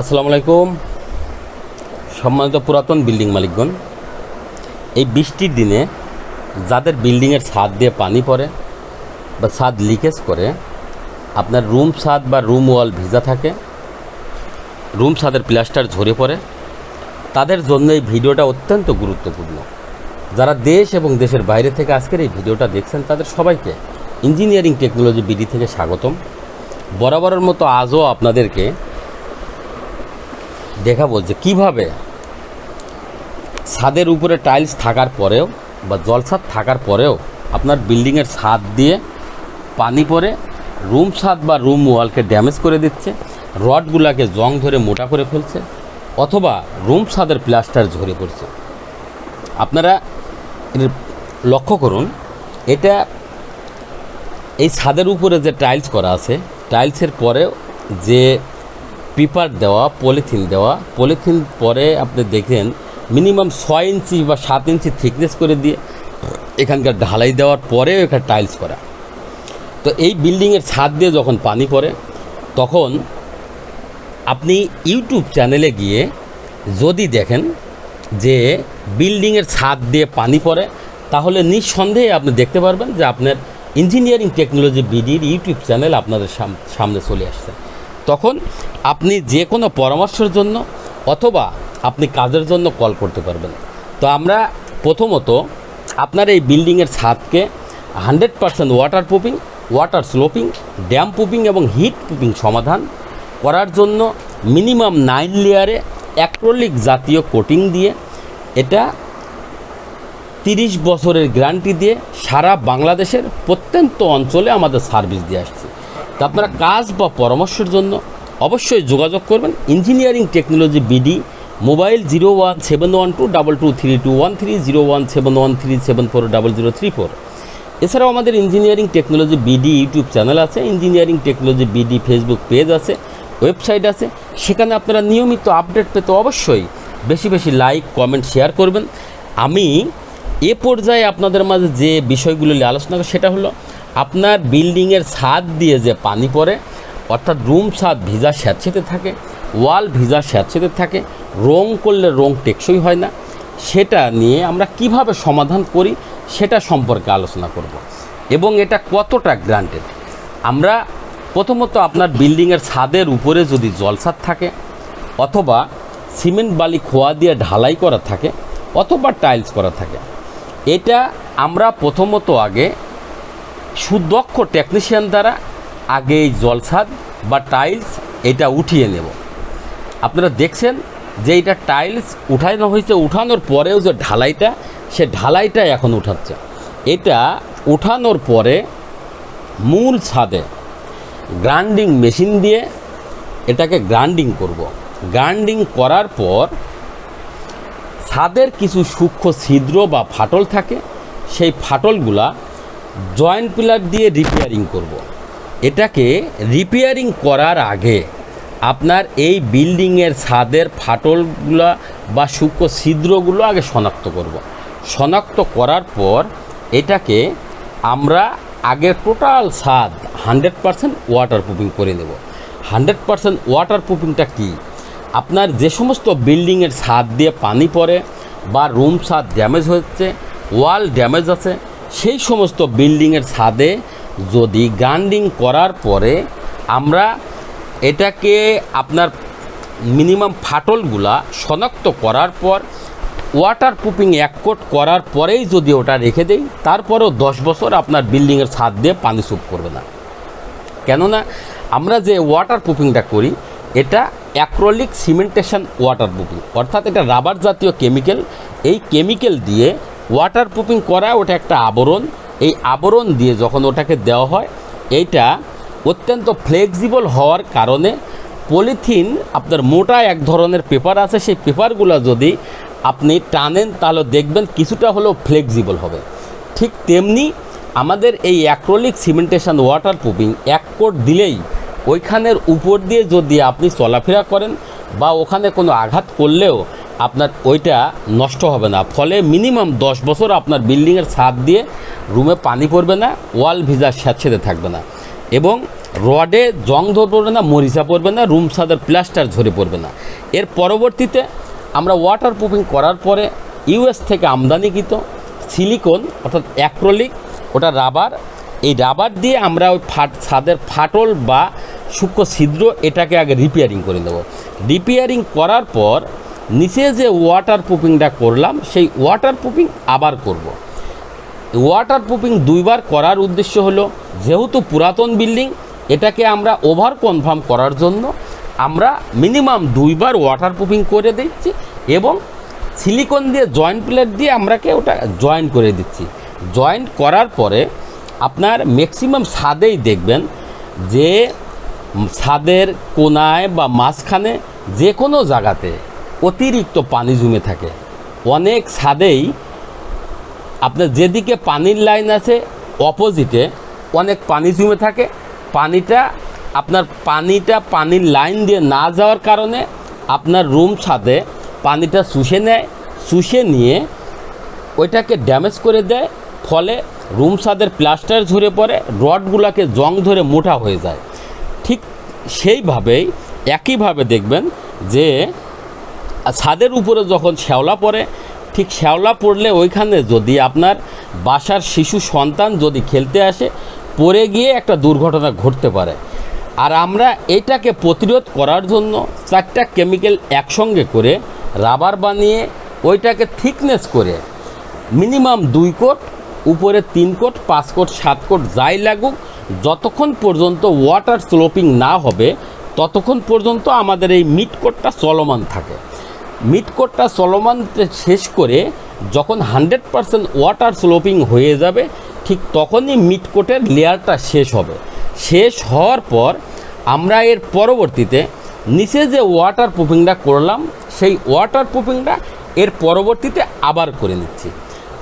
আসসালামু আলাইকুম। সম্মানিত পুরাতন বিল্ডিং মালিকগণ, এই বৃষ্টির দিনে যাদের বিল্ডিংয়ের ছাদ দিয়ে পানি পড়ে বা ছাদ লিকেজ করে, আপনার রুম ছাদ বা রুম ওয়াল ভিজা থাকে, রুম ছাদের প্লাস্টার ঝরে পড়ে, তাদের জন্য এই ভিডিওটা অত্যন্ত গুরুত্বপূর্ণ। যারা দেশ এবং দেশের বাইরে থেকে আজকের এই ভিডিওটা দেখছেন, তাদের সবাইকে ইঞ্জিনিয়ারিং টেকনোলজি বিডি থেকে স্বাগতম। বরাবরের মতো আজও আপনাদেরকে দেখাবো যে কীভাবে ছাদের উপরে টাইলস থাকার পরেও বা জলছাদ থাকার পরেও আপনার বিল্ডিংয়ের ছাদ দিয়ে পানি পড়ে রুম ছাদ বা রুম ওয়ালকে ড্যামেজ করে দিচ্ছে, রডগুলাকে জং ধরে মোটা করে ফেলছে, অথবা রুম ছাদের প্লাস্টার ঝরে পড়ছে। আপনারা লক্ষ্য করুন, এটা এই ছাদের উপরে যে টাইলস করা আছে, টাইলসের পরেও যে পেপার দেওয়া, পলিথিন দেওয়া। পলিথিন পরে আপনি দেখেন মিনিমাম ছয় ইঞ্চি বা সাত ইঞ্চি থিকনেস করে দিয়ে এখানকার ঢালাই দেওয়ার পরেও এখানে টাইলস করা। তো এই বিল্ডিংয়ের ছাদ দিয়ে যখন পানি পড়ে, তখন আপনি ইউটিউব চ্যানেলে গিয়ে যদি দেখেন যে বিল্ডিংয়ের ছাদ দিয়ে পানি পড়ে, তাহলে নিঃসন্দেহে আপনি দেখতে পারবেন যে আপনার ইঞ্জিনিয়ারিং টেকনোলজি বিডির ইউটিউব চ্যানেল আপনাদের সাম- সামনে চলে আসছে। তখন আপনি যে কোনো পরামর্শের জন্য অথবা আপনি কাজের জন্য কল করতে পারবেন। তো আমরা প্রথমত আপনার এই বিল্ডিংয়ের ছাদকে hundred percent waterproofing, water sloping, damp proofing এবং হিট প্রুফিং সমাধান করার জন্য মিনিমাম নাইন লেয়ারে অ্যাক্রোলিক জাতীয় কোটিং দিয়ে এটা তিরিশ বছরের গ্যারান্টি দিয়ে সারা বাংলাদেশের প্রত্যন্ত অঞ্চলে আমাদের সার্ভিস দিয়ে আসছে। তো আপনারা কাজ বা পরামর্শের জন্য অবশ্যই যোগাযোগ করবেন। Engineering technology BD, mobile zero one seven one two double two three two one three zero one seven one three seven four double zero three four. এছাড়াও আমাদের engineering technology BD YouTube channel আছে, engineering technology BD Facebook page আছে, website আছে। সেখানে আপনারা নিয়মিত update পেতে অবশ্যই বেশি বেশি লাইক, কমেন্ট, শেয়ার করবেন। আমি এ পর্যায়ে আপনাদের মাঝে যে বিষয়গুলো নিয়ে আলোচনা করি সেটা হলো আপনার বিল্ডিংয়ের ছাদ দিয়ে যে পানি পড়ে, অর্থাৎ রুম ছাদ ভিজা স্যাঁতসেতে থাকে, ওয়াল ভিজা স্যাঁতসেতে থাকে, রং করলে রং টেকসই হয় না, সেটা নিয়ে আমরা কীভাবে সমাধান করি সেটা সম্পর্কে আলোচনা করব। এবং এটা কতটা গ্রান্টেড? আমরা প্রথমত আপনার বিল্ডিংয়ের ছাদের উপরে যদি জলছাদ থাকে, অথবা সিমেন্ট বালি খোয়া দিয়ে ঢালাই করা থাকে, অথবা টাইলস করা থাকে, এটা আমরা প্রথমত আগে সুদক্ষ টেকনিশিয়ান দ্বারা আগে এই জলছাদ বা টাইলস এটা উঠিয়ে নেব। আপনারা দেখছেন যে এটা টাইলস উঠানো হয়েছে, উঠানোর পরেও যে ঢালাইটা, সে ঢালাইটা এখন উঠাচ্ছে। এটা উঠানোর পরে মূল ছাদে গ্রাইন্ডিং মেশিন দিয়ে এটাকে গ্রাইন্ডিং করব। গ্রাইন্ডিং করার পর ছাদের কিছু সূক্ষ্ম ছিদ্র বা ফাটল থাকে, সেই ফাটলগুলা জয়েন্ট পিলার দিয়ে রিপেয়ারিং করব। এটাকে রিপেয়ারিং করার আগে আপনার এই বিল্ডিংয়ের ছাদের ফাটলগুলো বা সূক্ষ্ম ছিদ্রগুলো আগে শনাক্ত করব। শনাক্ত করার পর এটাকে আমরা আগে টোটাল ছাদ হান্ড্রেড পারসেন্ট ওয়াটার প্রুফিং করে নেব হান্ড্রেড পারসেন্ট ওয়াটার প্রুফিংটা কী আপনার যে সমস্ত বিল্ডিংয়ের ছাদ দিয়ে পানি পড়ে বা রুম ছাদ ড্যামেজ হচ্ছে ওয়াল ড্যামেজ আছে সেই সমস্ত বিল্ডিংয়ের ছাদে যদি গ্রাইন্ডিং করার পরে আমরা এটাকে আপনার মিনিমাম ফাটলগুলা শনাক্ত করার পর ওয়াটার প্রুফিং এক কোট করার পরেই যদি ওটা রেখে দেই, তারপরেও দশ বছর আপনার বিল্ডিংয়ের ছাদ দিয়ে পানি সুপ করবে না। কেননা আমরা যে ওয়াটার প্রুফিংটা করি, এটা অ্যাক্রোলিক সিমেন্টেশন ওয়াটার প্রুফিং অর্থাৎ এটা রাবার জাতীয় কেমিক্যাল এই কেমিক্যাল দিয়ে ওয়াটার প্রুফিং করা ওটা একটা আবরণ। এই আবরণ দিয়ে যখন ওটাকে দেওয়া হয়, এইটা অত্যন্ত ফ্লেক্সিবল হওয়ার কারণে পলিথিন আপনার মোটা এক ধরনের পেপার আছে, সেই পেপারগুলো যদি আপনি টানেন, তাহলে দেখবেন কিছুটা হলেও ফ্লেক্সিবল হবে। ঠিক তেমনি আমাদের এই অ্যাক্রোলিক সিমেন্টেশন ওয়াটার প্রুফিং এক কোট দিলেই ওইখানের উপর দিয়ে যদি আপনি চলাফেরা করেন বা ওখানে কোনো আঘাত করলেও আপনার ওইটা নষ্ট হবে না। ফলে মিনিমাম দশ বছর আপনার বিল্ডিংয়ের ছাদ দিয়ে রুমে পানি পড়বে না, ওয়াল ভিজা স্যাঁতসেঁতে থাকবে না এবং রডে জং পড়বে না, মরিচা পড়বে না, রুম ছাদের প্লাস্টার ঝরে পড়বে না। এর পরবর্তীতে আমরা ওয়াটার প্রুফিং করার পরে ইউএস থেকে আমদানিকৃত সিলিকন অর্থাৎ অ্যাক্রোলিক ওটা রাবার এই রাবার দিয়ে আমরা ওই ফাট, ছাদের ফাটল বা সূক্ষ্ম ছিদ্র এটাকে আগে রিপেয়ারিং করে দেবো রিপেয়ারিং করার পর নিচে যে ওয়াটার প্রুফিংটা করলাম, সেই ওয়াটার প্রুফিং আবার করব। ওয়াটার প্রুফিং দুইবার করার উদ্দেশ্য হলো, যেহেতু পুরাতন বিল্ডিং এটাকে আমরা ওভার কনফার্ম করার জন্য আমরা মিনিমাম দুইবার ওয়াটার প্রুফিং করে দিচ্ছি এবং সিলিকন দিয়ে জয়েন্ট প্লেট দিয়ে আমরাকে ওটা জয়েন করে দিচ্ছি জয়েন্ট করার পরে আপনার ম্যাক্সিমাম ছাদেই দেখবেন যে ছাদের কোনায় বা মাঝখানে যে কোনো জায়গাতে অতিরিক্ত পানি জমে থাকে। অনেক ছাদেই আপনার যেদিকে পানির লাইন আছে অপোজিটে অনেক পানি জমে থাকে। পানিটা, আপনার পানিটা পানির লাইন দিয়ে না যাওয়ার কারণে আপনার রুম ছাদে পানিটা শুষে নেয়, শুষে নিয়ে ওইটাকে ড্যামেজ করে দেয়, ফলে রুম ছাদের প্লাস্টার ঝরে পড়ে, রডগুলোকে জং ধরে মোটা হয়ে যায়। ঠিক সেইভাবেই, একইভাবে দেখবেন যে ছাদের উপরে যখন শ্যাওলা পড়ে, ঠিক শ্যাওলা পড়লে ওইখানে যদি আপনার বাসার শিশু সন্তান যদি খেলতে আসে, পড়ে গিয়ে একটা দুর্ঘটনা ঘটতে পারে। আর আমরা এটাকে প্রতিরোধ করার জন্য চারটা কেমিক্যাল একসঙ্গে করে রাবার বানিয়ে ওইটাকে থিকনেস করে মিনিমাম দুই কোট, উপরে তিন কোট, পাঁচ কোট, সাত কোট যাই লাগুক, যতক্ষণ পর্যন্ত ওয়াটার স্লোপিং না হবে, ততক্ষণ পর্যন্ত আমাদের এই মিট কোটটা চলমান থাকে। মিট কোটটা চলমান শেষ করে যখন হান্ড্রেড পারসেন্ট ওয়াটার স্লোপিং হয়ে যাবে, ঠিক তখনই মিট কোটের লেয়ারটা শেষ হবে। শেষ হওয়ার পর আমরা এর পরবর্তীতে নিচে যে ওয়াটার প্রুফিংটা করলাম, সেই ওয়াটার প্রুফিংটা এর পরবর্তীতে আবার করে নিচ্ছি।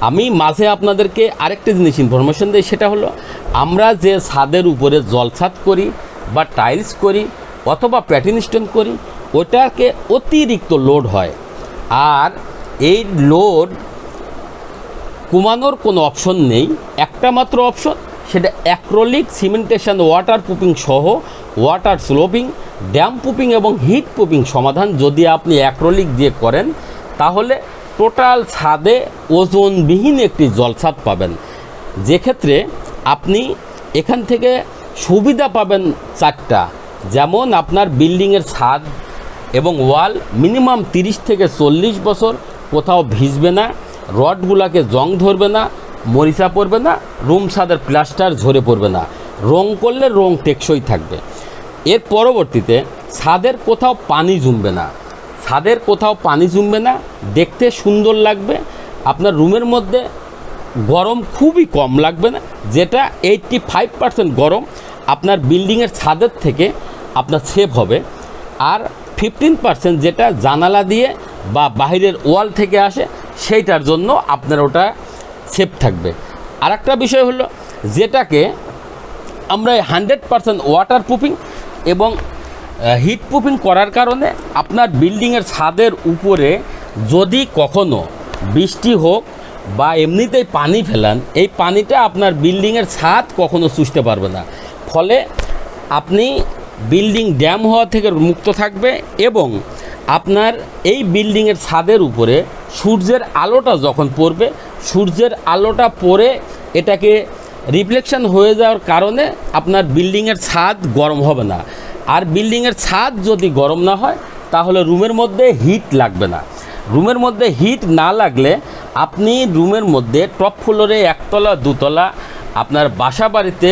আমি মাঝে আপনাদেরকে আরেকটা জিনিস ইনফরমেশন দিই, সেটা হলো আমরা যে ছাদের উপরে জলছাদ করি বা টাইলস করি অথবা প্যাটিন স্টোন করি ওটাকে অতিরিক্ত লোড হয়। আর এই লোড কমানোর কোনো অপশন নেই। একটা মাত্র অপশন সেটা অ্যাক্রোলিক সিমেন্টেশন ওয়াটার প্রুফিং সহ ওয়াটার স্লোপিং ড্যাম প্রুফিং এবং হিট প্রুফিং সমাধান যদি আপনি অ্যাক্রোলিক দিয়ে করেন, তাহলে টোটাল ছাদে ওজনবিহীন একটি জলছাদ পাবেন। যেক্ষেত্রে আপনি এখান থেকে সুবিধা পাবেন চারটা। যেমন আপনার বিল্ডিংয়ের ছাদ এবং ওয়াল মিনিমাম তিরিশ থেকে চল্লিশ বছর কোথাও ভিজবে না, রডগুলাকে জং ধরবে না, মরিচা পড়বে না, রুম ছাদের প্লাস্টার ঝরে পড়বে না। রং করলে রং টেকসই থাকবে। এর পরবর্তীতে ছাদের কোথাও পানি জমবে না। ছাদের কোথাও পানি জমবে না, দেখতে সুন্দর লাগবে। আপনার রুমের মধ্যে গরম খুবই কম লাগবে না, যেটা এইটটি ফাইভ পার্সেন্ট গরম। আপনার বিল্ডিংয়ের ছাদের থেকে আপনার সেভ হবে। আর ফিফটিন পার্সেন্ট যেটা জানালা দিয়ে বা বাইরের ওয়াল থেকে আসে, সেইটার জন্য আপনার ওটা সেফ থাকবে। আর একটা বিষয় হলো যেটাকে আমরা হান্ড্রেড পারসেন্ট ওয়াটার প্রুফিং এবং হিট প্রুফিং করার কারণে আপনার বিল্ডিংয়ের ছাদের উপরে যদি কখনো বৃষ্টি হোক বা এমনিতেই পানি ফেলান, এই পানিটা আপনার বিল্ডিংয়ের ছাদ কখনো চুষতে পারবে না। ফলে আপনি বিল্ডিং ড্যাম হওয়া থেকে মুক্ত থাকবে এবং আপনার এই বিল্ডিংয়ের ছাদের উপরে সূর্যের আলোটা যখন পড়বে, সূর্যের আলোটা পড়ে এটাকে রিফ্লেকশন হয়ে যাওয়ার কারণে আপনার বিল্ডিংয়ের ছাদ গরম হবে না। আর বিল্ডিংয়ের ছাদ যদি গরম না হয়, তাহলে রুমের মধ্যে হিট লাগবে না। রুমের মধ্যে হিট না লাগলে আপনি রুমের মধ্যে টপ ফ্লোরে একতলা, দুতলা আপনার বাসা বাড়িতে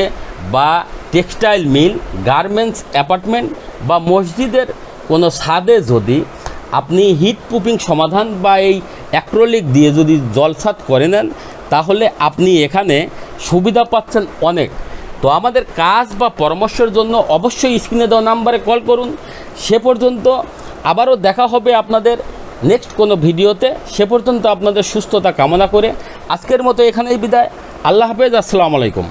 বা টেক্সটাইল মিল, গার্মেন্টস অ্যাপার্টমেন্ট বা মসজিদের কোনো ছাদে যদি আপনি হিট প্রুফিং সমাধান বা এই অ্যাক্রোলিক দিয়ে যদি জলসাত করে নেন, তাহলে আপনি এখানে সুবিধা পাচ্ছেন অনেক। তো আমাদের কাজ বা পরামর্শের জন্য অবশ্যই স্ক্রিনে দেওয়া নাম্বারে কল করুন। সে পর্যন্ত আবারও দেখা হবে আপনাদের নেক্সট কোনো ভিডিওতে। সে পর্যন্ত আপনাদের সুস্থতা কামনা করে আজকের মতো এখানেই বিদায়। আল্লাহ হাফেজ, আসসালামু আলাইকুম।